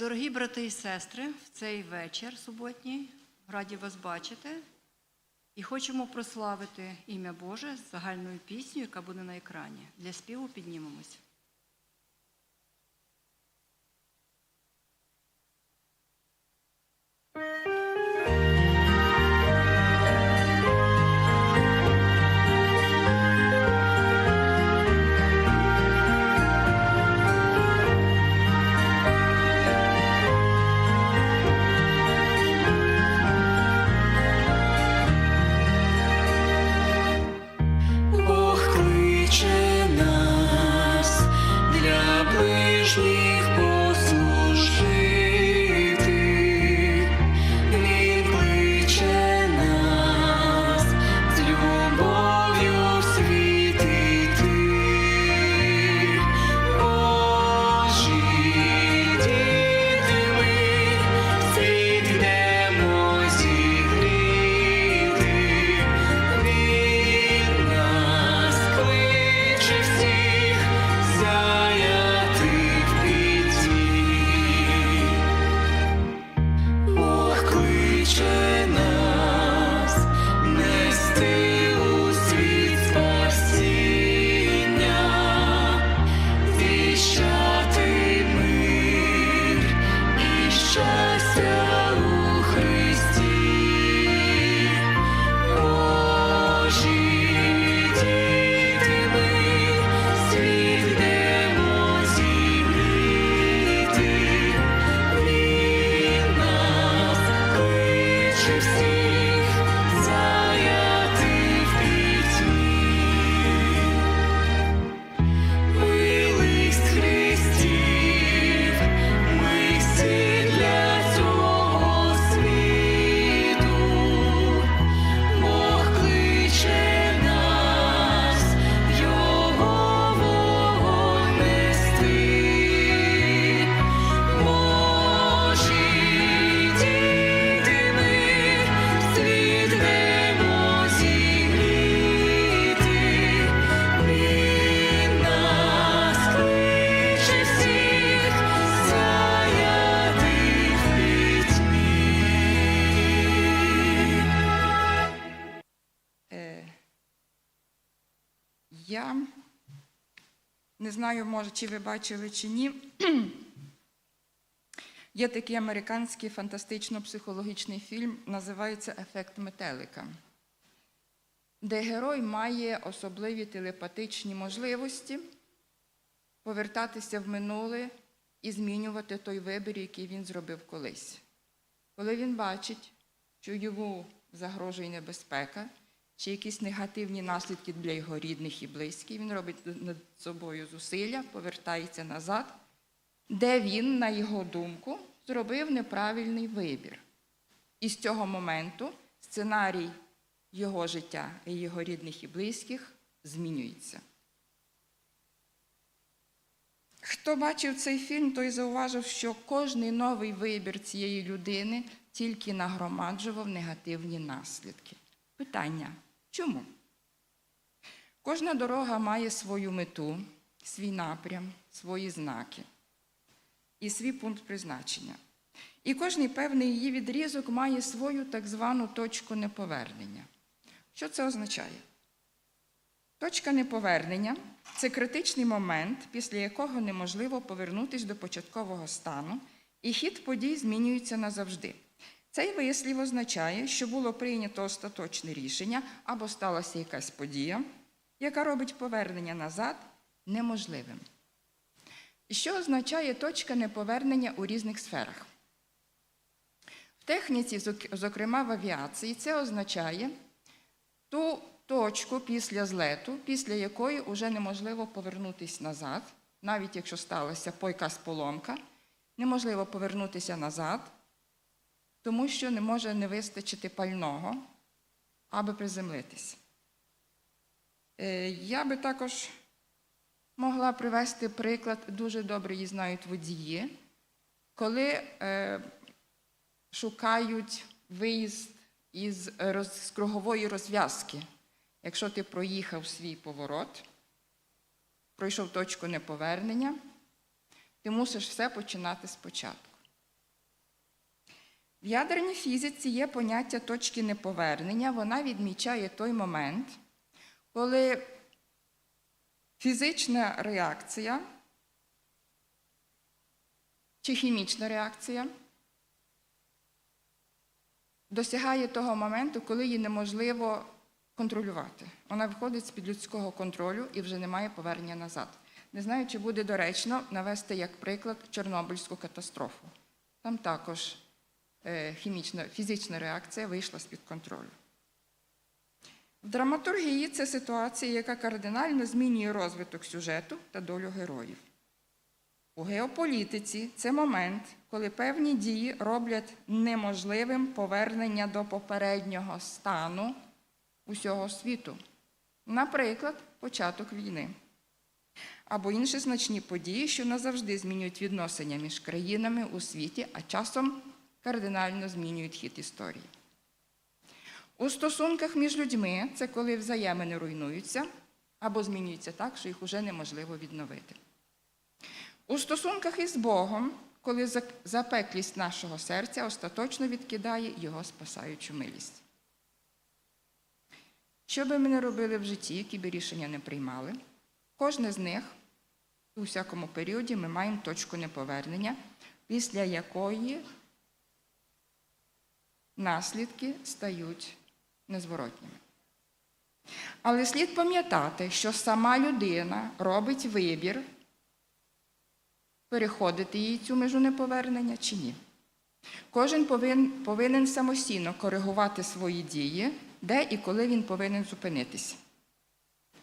Дорогі брати і сестри, в цей вечір суботній раді вас бачити і хочемо прославити ім'я Боже з загальною піснею, яка буде на екрані. Для співу піднімемось. Бог future знаю, може, чи ви бачили чи ні. Є такий американський фантастично-психологічний фільм, називається Ефект метелика, де герой має особливі телепатичні можливості повертатися в минуле і змінювати той вибір, який він зробив колись. Коли він бачить, що йому загрожує небезпека, чи якісь негативні наслідки для його рідних і близьких, він робить над собою зусилля, повертається назад, де він, на його думку, зробив неправильний вибір. І з цього моменту сценарій його життя і його рідних і близьких змінюється. Хто бачив цей фільм, той зауважив, що кожний новий вибір цієї людини тільки нагромаджував негативні наслідки. Питання чому? Кожна дорога має свою мету, свій напрям, свої знаки і свій пункт призначення. І кожний певний її відрізок має свою так звану точку неповернення. Що це означає? Точка неповернення це критичний момент, після якого неможливо повернутися до початкового стану, і хід подій змінюється назавжди. Цей вислів означає, що було прийнято остаточне рішення або сталася якась подія, яка робить повернення назад неможливим. Що означає точка неповернення у різних сферах? В техніці, зокрема в авіації, це означає ту точку після злету, після якої вже неможливо повернутися назад, навіть якщо сталася якась поломка, неможливо повернутися назад, тому що не може не вистачити пального, аби приземлитися. Е, Я би також могла привести приклад, дуже добре її знають водії, коли е, шукають виїзд із, з кругової розв'язки. Якщо ти проїхав свій поворот, пройшов точку неповернення, ти мусиш все починати спочатку. В ядерній фізиці є поняття точки неповернення. Вона відмічає той момент, коли фізична реакція чи хімічна реакція досягає того моменту, коли її неможливо контролювати. Вона виходить з-під людського контролю і вже немає повернення назад. Не знаю, чи буде доречно навести як приклад Чорнобильську катастрофу. Там також хімічна, фізична реакція вийшла з-під контролю. В драматургії це ситуація, яка кардинально змінює розвиток сюжету та долю героїв. У геополітиці це момент, коли певні дії роблять неможливим повернення до попереднього стану усього світу. Наприклад, початок війни. Або інші значні події, що назавжди змінюють відносини між країнами у світі, а часом кардинально змінюють хід історії. У стосунках між людьми це коли взаємини руйнуються або змінюються так, що їх уже неможливо відновити. У стосунках із Богом, коли запеклість нашого серця остаточно відкидає його спасаючу милість. Що би ми не робили в житті, які би рішення не приймали, кожне з них у всякому періоді ми маємо точку неповернення, після якої наслідки стають незворотніми. Але слід пам'ятати, що сама людина робить вибір, переходити їй цю межу неповернення чи ні. Кожен повинен, повинен самостійно коригувати свої дії, де і коли він повинен зупинитись,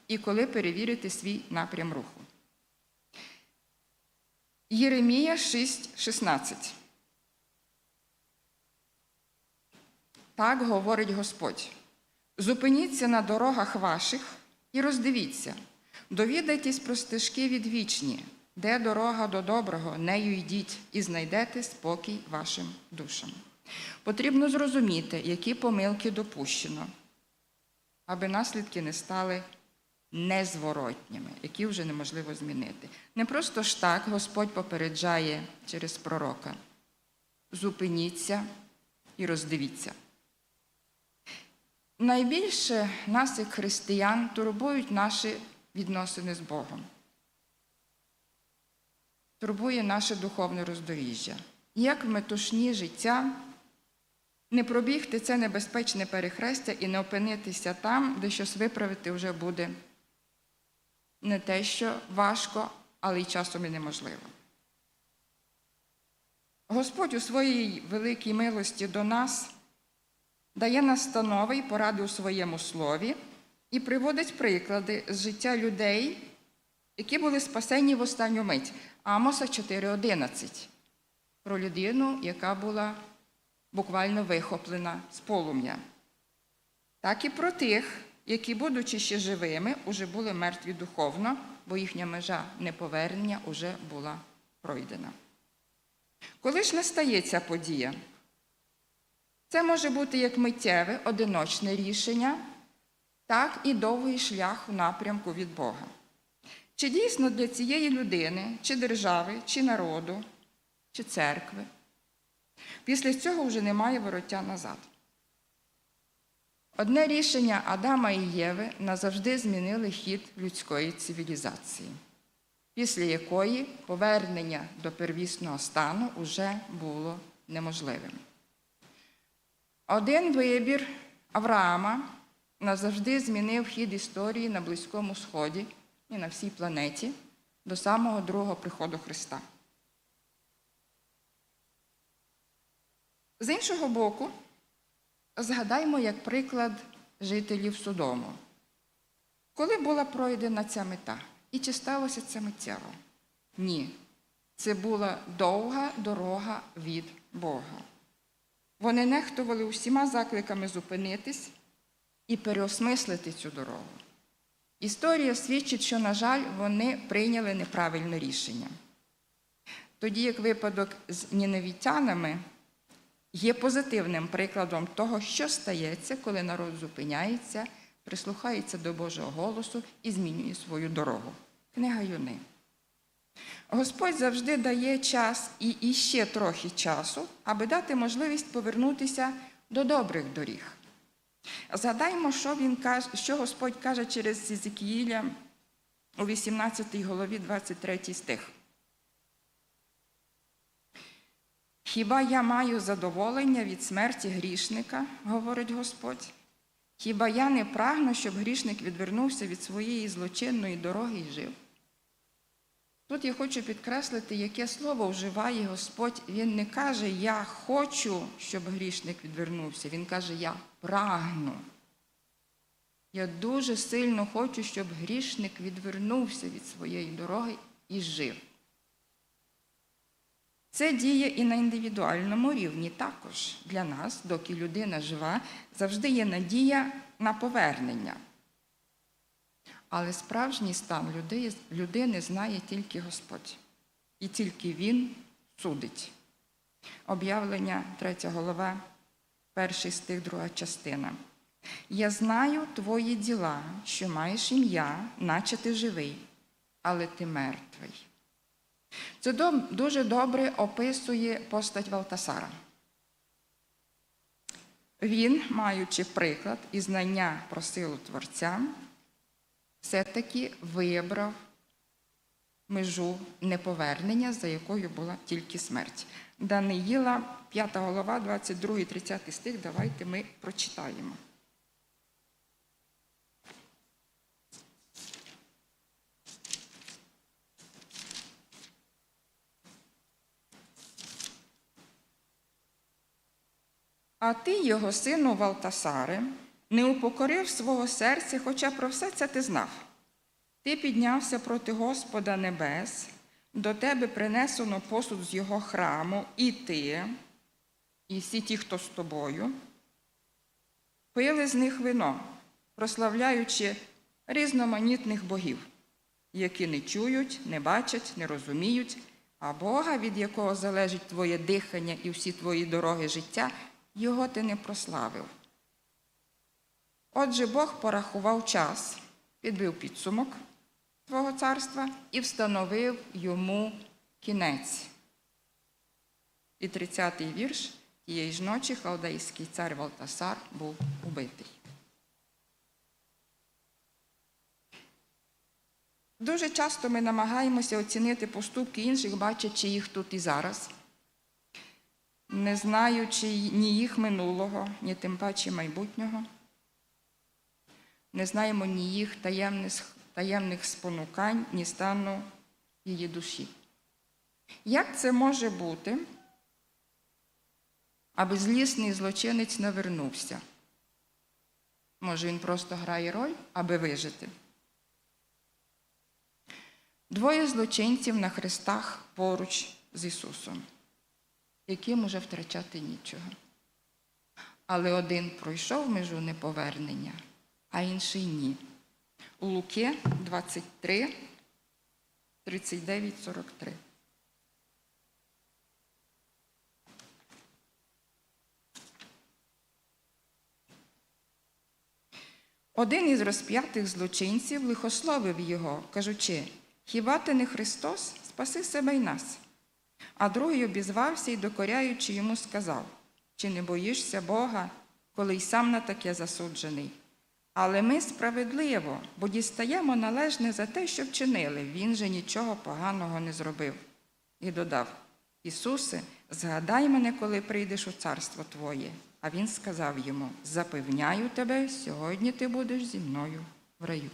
і коли перевірити свій напрям руху. Єремія 6,16. Так говорить Господь. Зупиніться на дорогах ваших і роздивіться, довідайтесь про стежки відвічні, де дорога до доброго, нею йдіть і знайдете спокій вашим душам. Потрібно зрозуміти, які помилки допущено, аби наслідки не стали незворотніми, які вже неможливо змінити. Не просто ж так Господь попереджає через пророка. Зупиніться і роздивіться. Найбільше нас, як християн, турбують наші відносини з Богом. Турбує наше духовне роздоріжжя. Як в метушні життя не пробігти це небезпечне перехрестя і не опинитися там, де щось виправити вже буде не те, що важко, але й часом і неможливо. Господь у своїй великій милості до нас дає настанови і поради у своєму слові і приводить приклади з життя людей, які були спасені в останню мить. Амоса 4.11 про людину, яка була буквально вихоплена з полум'я. Так і про тих, які, будучи ще живими, уже були мертві духовно, бо їхня межа неповернення уже була пройдена. Коли ж настає ця подія? Це може бути як миттєве, одиночне рішення, так і довгий шлях в напрямку від Бога. Чи дійсно для цієї людини, чи держави, чи народу, чи церкви? Після цього вже немає вороття назад. Одне рішення Адама і Єви назавжди змінили хід людської цивілізації, після якої повернення до первісного стану вже було неможливим. Один вибір Авраама назавжди змінив хід історії на Близькому Сході і на всій планеті до самого другого приходу Христа. З іншого боку, згадаймо як приклад жителів Содому. Коли була пройдена ця мета? І чи сталося це миттєво? Ні. Це була довга дорога від Бога. Вони нехтували усіма закликами зупинитись і переосмислити цю дорогу. Історія свідчить, що, на жаль, вони прийняли неправильне рішення. Тоді як випадок з ніневітянами є позитивним прикладом того, що стається, коли народ зупиняється, прислухається до Божого голосу і змінює свою дорогу. Книга Юни. Господь завжди дає час і іще трохи часу, аби дати можливість повернутися до добрих доріг. Згадаймо, що, він що Господь каже через Єзекіїля у 18 голові 23 стих. Хіба я маю задоволення від смерті грішника, говорить Господь? Хіба я не прагну, щоб грішник відвернувся від своєї злочинної дороги і жив? Тут я хочу підкреслити, яке слово вживає Господь. Він не каже Я хочу, щоб грішник відвернувся. Він каже Я прагну. Я дуже сильно хочу, щоб грішник відвернувся від своєї дороги і жив. Це діє і на індивідуальному рівні також для нас, доки людина жива, завжди є надія на повернення. Але справжній стан людей- людини знає тільки Господь. І тільки Він судить. Об'явлення 3 голова, перший стих, друга частина. Я знаю твої діла, що маєш ім'я, наче ти живий, але ти мертвий. Це дуже добре описує постать Валтасара. Він, маючи приклад і знання про силу Творця, все-таки вибрав межу неповернення, за якою була тільки смерть. Даниїла, 5 голова, 22-30 стих, давайте ми прочитаємо. А ти, його сину Валтасаре, не упокорив свого серця, хоча про все це ти знав. Ти піднявся проти Господа Небес, до тебе принесено посуд з його храму, і ти, і всі ті, хто з тобою, пили з них вино, прославляючи різноманітних богів, які не чують, не бачать, не розуміють, а Бога, від якого залежить твоє дихання і всі твої дороги життя, його ти не прославив. Отже, Бог порахував час, підбив підсумок твого царства і встановив йому кінець. І 30-й вірш тієї ж ночі халдейський цар Валтасар був убитий. Дуже часто ми намагаємося оцінити поступки інших, бачачи їх тут і зараз, не знаючи ні їх минулого, ні тим паче майбутнього. Не знаємо ні їх таємних, таємних спонукань, ні стану її душі. Як це може бути, аби злісний злочинець не вернувся? Може, він просто грає роль, аби вижити? Двоє злочинців на хрестах поруч з Ісусом, яким уже втрачати нічого. Але один пройшов межу неповернення, а інший ні. У Луки 23, 39, 43. Один із розп'ятих злочинців лихословив його, кажучи, хіба ти не Христос, спаси себе й нас. А другий обізвався і, докоряючи йому, сказав, чи не боїшся Бога, коли й сам на таке засуджений? Але ми справедливо, бо дістаємо належне за те, що вчинили. Він же нічого поганого не зробив. І додав: Ісусе, згадай мене, коли прийдеш у царство Твоє. А він сказав йому: Запевняю тебе, сьогодні ти будеш зі мною в раю.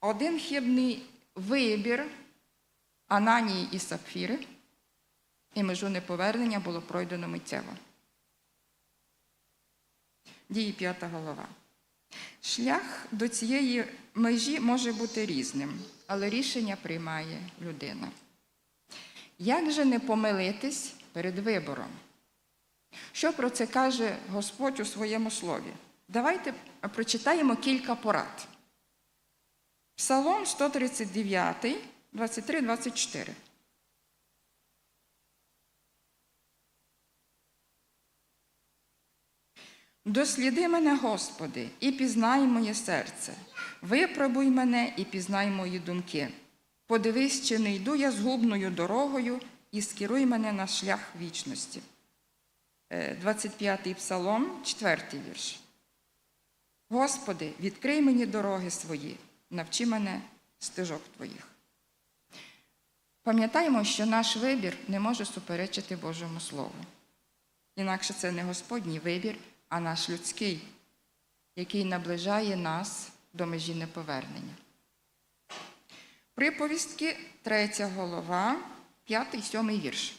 Один хибний вибір Ананії і Сапфіри, і межу неповернення було пройдено миттєво. Дії п'ята голова. Шлях до цієї межі може бути різним, але рішення приймає людина. Як же не помилитись перед вибором? Що про це каже Господь у своєму слові? Давайте прочитаємо кілька порад. Псалом 139, 23-24. Досліди мене, Господи, і пізнай моє серце. Випробуй мене і пізнай мої думки. Подивись, чи не йду я згубною дорогою, і скеруй мене на шлях вічності. Е, 25-й псалом, 4 вірш. Господи, відкрий мені дороги свої, навчи мене стежок Твоїх. Пам'ятаємо, що наш вибір не може суперечити Божому Слову. Інакше це не Господній вибір, а наш людський, який наближає нас до межі неповернення. Приповістки, третя голова, п'ятий, сьомий вірш.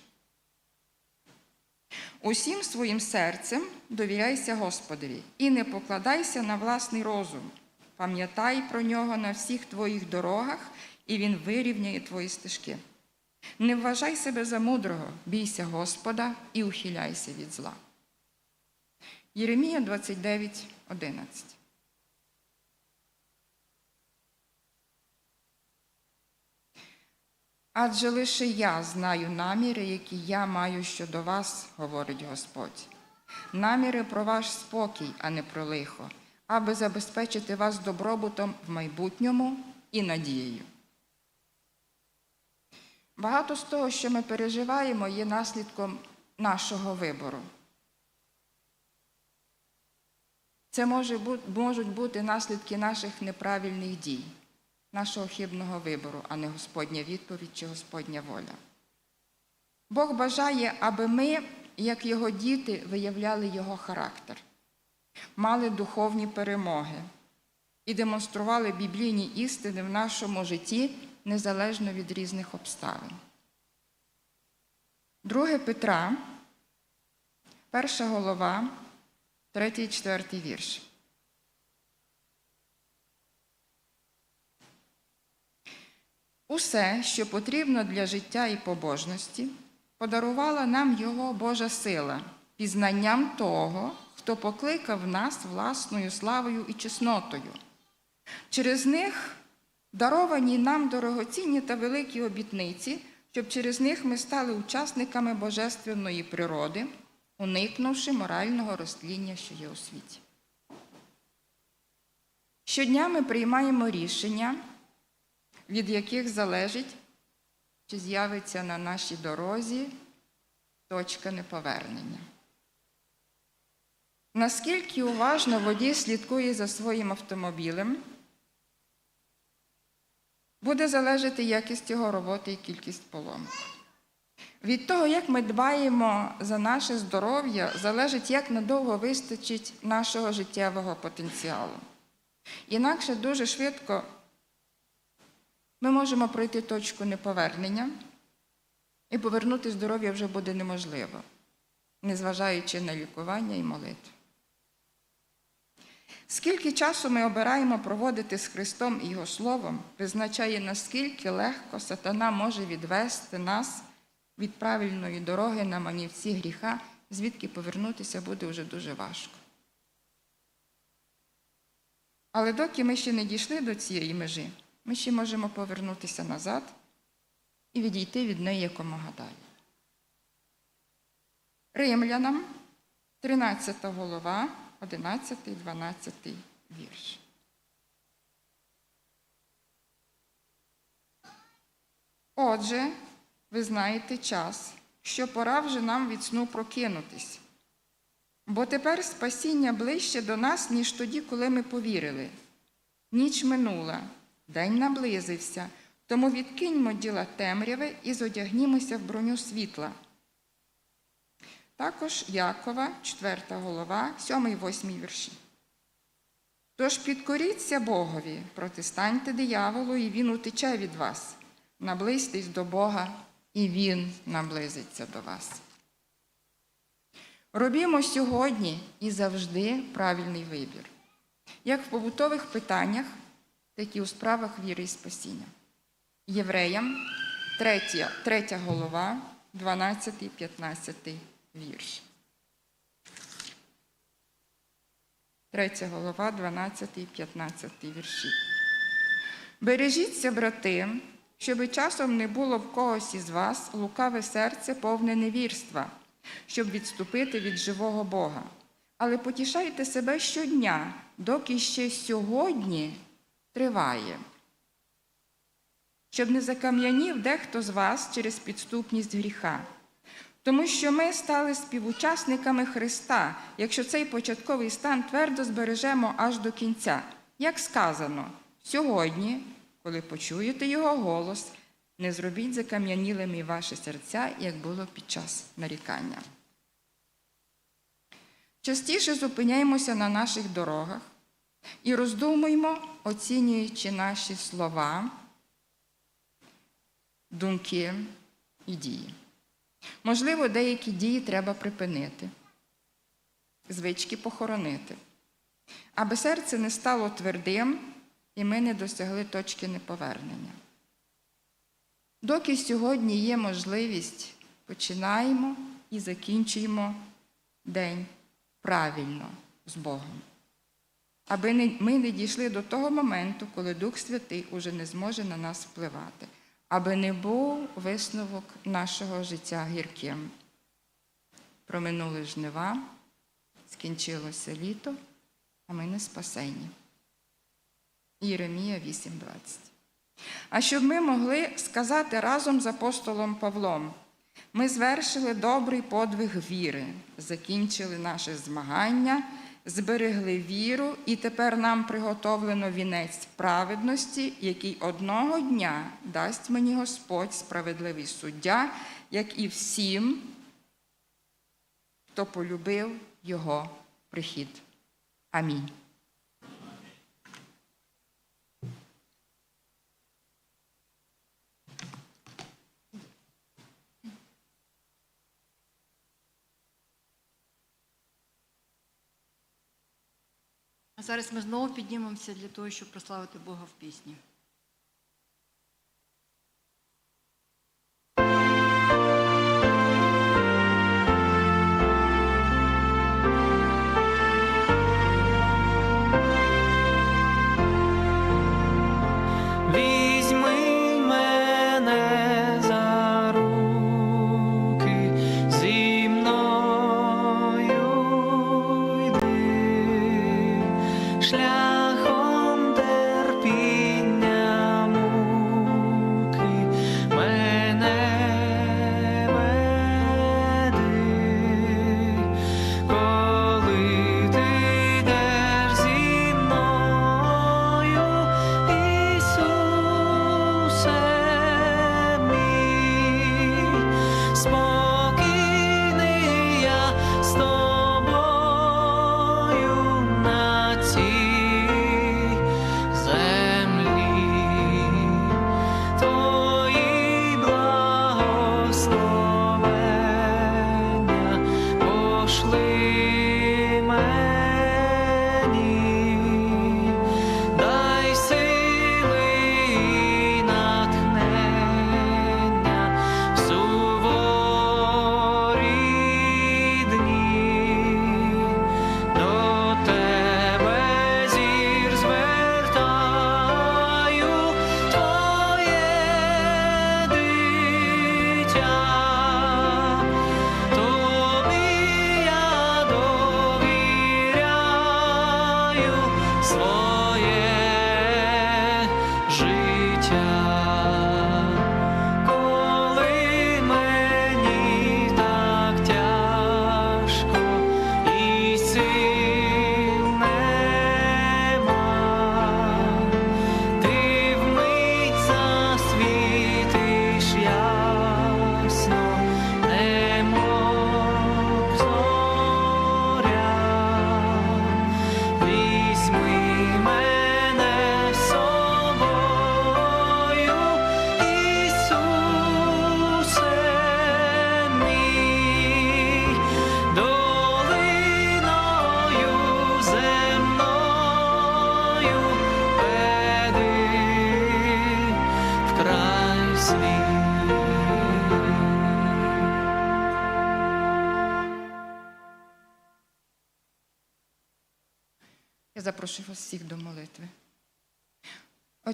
Усім своїм серцем довіряйся Господові і не покладайся на власний розум. Пам'ятай про нього на всіх твоїх дорогах, і він вирівняє твої стежки. Не вважай себе за мудрого, бійся Господа і ухиляйся від зла. Єремія 29, 11. Адже лише я знаю наміри, які я маю щодо вас, говорить Господь. Наміри про ваш спокій, а не про лихо, аби забезпечити вас добробутом в майбутньому і надією. Багато з того, що ми переживаємо, є наслідком нашого вибору. Це може можуть бути наслідки наших неправильних дій, нашого хибного вибору, а не Господня відповідь чи Господня воля. Бог бажає, аби ми, як його діти, виявляли його характер, мали духовні перемоги і демонстрували біблійні істини в нашому житті незалежно від різних обставин. Друге Петра, перша голова, третій четвертий вірш. Усе, що потрібно для життя і побожності, подарувала нам Його Божа сила, пізнанням того, хто покликав нас власною славою і чеснотою. Через них даровані нам дорогоцінні та великі обітниці, щоб через них ми стали учасниками божественної природи, уникнувши морального розтління, що є у світі. Щодня ми приймаємо рішення, від яких залежить, чи з'явиться на нашій дорозі точка неповернення. Наскільки уважно водій слідкує за своїм автомобілем, буде залежати якість його роботи і кількість поломок. Від того, як ми дбаємо за наше здоров'я, залежить, як надовго вистачить нашого життєвого потенціалу. Інакше дуже швидко ми можемо пройти точку неповернення, і повернути здоров'я вже буде неможливо, незважаючи на лікування і молитву. Скільки часу ми обираємо проводити з Христом і Його Словом, визначає, наскільки легко сатана може відвести нас від правильної дороги на манівці гріха, звідки повернутися буде вже дуже важко. Але доки ми ще не дійшли до цієї межі, ми ще можемо повернутися назад і відійти від неї якомога далі. Римлянам, 13 голова, 11, 12 вірш. Отже, ви знаєте час, що пора вже нам від сну прокинутись. Бо тепер спасіння ближче до нас, ніж тоді, коли ми повірили. Ніч минула, день наблизився, тому відкиньмо діла темряви і зодягнімося в броню світла. Також Якова, 4 голова, 7-8 вірші. Тож підкоріться Богові, протистаньте дияволу, і він утече від вас. Наблизьтесь до Бога, і Він наблизиться до вас. Робімо сьогодні і завжди правильний вибір, як в побутових питаннях, так і у справах віри і спасіння. Євреям, 3, 3 голова, 12-15 вірш. 3 голова, 12 і 15 вірші. Бережіться, брати, щоби часом не було в когось із вас лукаве серце повне невірства, щоб відступити від живого Бога. але потішайте себе щодня, доки ще сьогодні триває. Щоб не закам'янів дехто з вас через підступність гріха. Тому що ми стали співучасниками Христа, якщо цей початковий стан твердо збережемо аж до кінця. Як сказано, сьогодні, коли почуєте Його голос, не зробіть закам'янілими ваші серця, як було під час нарікання. Частіше зупиняємося на наших дорогах і роздумуємо, оцінюючи наші слова, думки і дії. Можливо, деякі дії треба припинити, звички похоронити, аби серце не стало твердим і ми не досягли точки неповернення. Доки сьогодні є можливість, починаємо і закінчуємо день правильно з Богом. Аби ми не дійшли до того моменту, коли Дух Святий уже не зможе на нас впливати, аби не був висновок нашого життя гірким. Проминули жнива, скінчилося літо, а ми не спасені. Єремія 8:20. А щоб ми могли сказати разом з апостолом Павлом, ми звершили добрий подвиг віри, закінчили наше змагання, зберегли віру, і тепер нам приготовлено вінець праведності, який одного дня дасть мені Господь, справедливий суддя, як і всім, хто полюбив Його прихід. Амінь. Зараз ми знову піднімемося для того, щоб прославити Бога в пісні.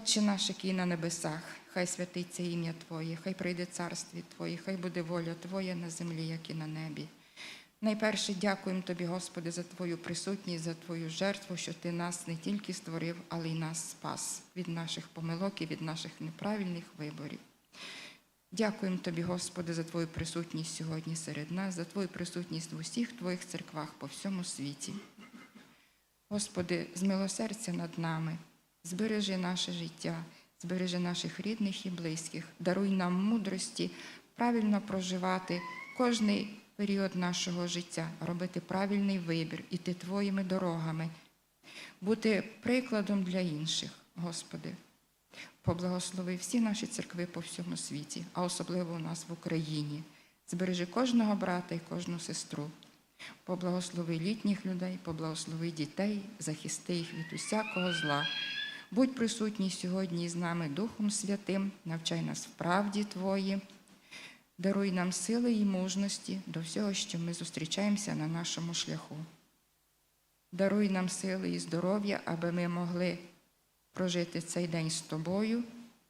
Отче наш, який на небесах, хай святиться ім'я Твоє, хай прийде царстві Твоє, хай буде воля Твоя на землі, як і на небі. Найперше дякуємо Тобі, Господи, за Твою присутність, за Твою жертву, що Ти нас не тільки створив, але й нас спас від наших помилок і від наших неправильних виборів. Дякуємо Тобі, Господи, за Твою присутність сьогодні серед нас, за Твою присутність в усіх Твоїх церквах по всьому світі. Господи, змилосердя над нами, збережи наше життя, збережи наших рідних і близьких, даруй нам мудрості правильно проживати кожний період нашого життя, робити правильний вибір, іти Твоїми дорогами, бути прикладом для інших, Господи. Поблагослови всі наші церкви по всьому світі, а особливо у нас в Україні. Збережи кожного брата і кожну сестру. Поблагослови літніх людей, поблагослови дітей, захисти їх від усякого зла. Будь присутній сьогодні з нами Духом Святим, навчай нас в правді Твої, даруй нам сили і мужності до всього, що ми зустрічаємося на нашому шляху. Даруй нам сили і здоров'я, аби ми могли прожити цей день з тобою,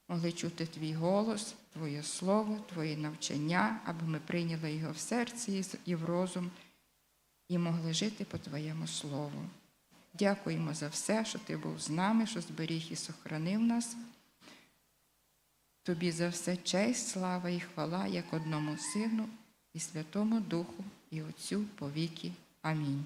могли чути твій голос, Твоє слово, Твоє навчання, аби ми прийняли його в серці і в розум і могли жити по Твоєму слову. Дякуємо за все, що Ти був з нами, що зберіг і сохранив нас. Тобі за все честь, слава і хвала, як одному Сину і Святому Духу, і Отцю повіки. Амінь.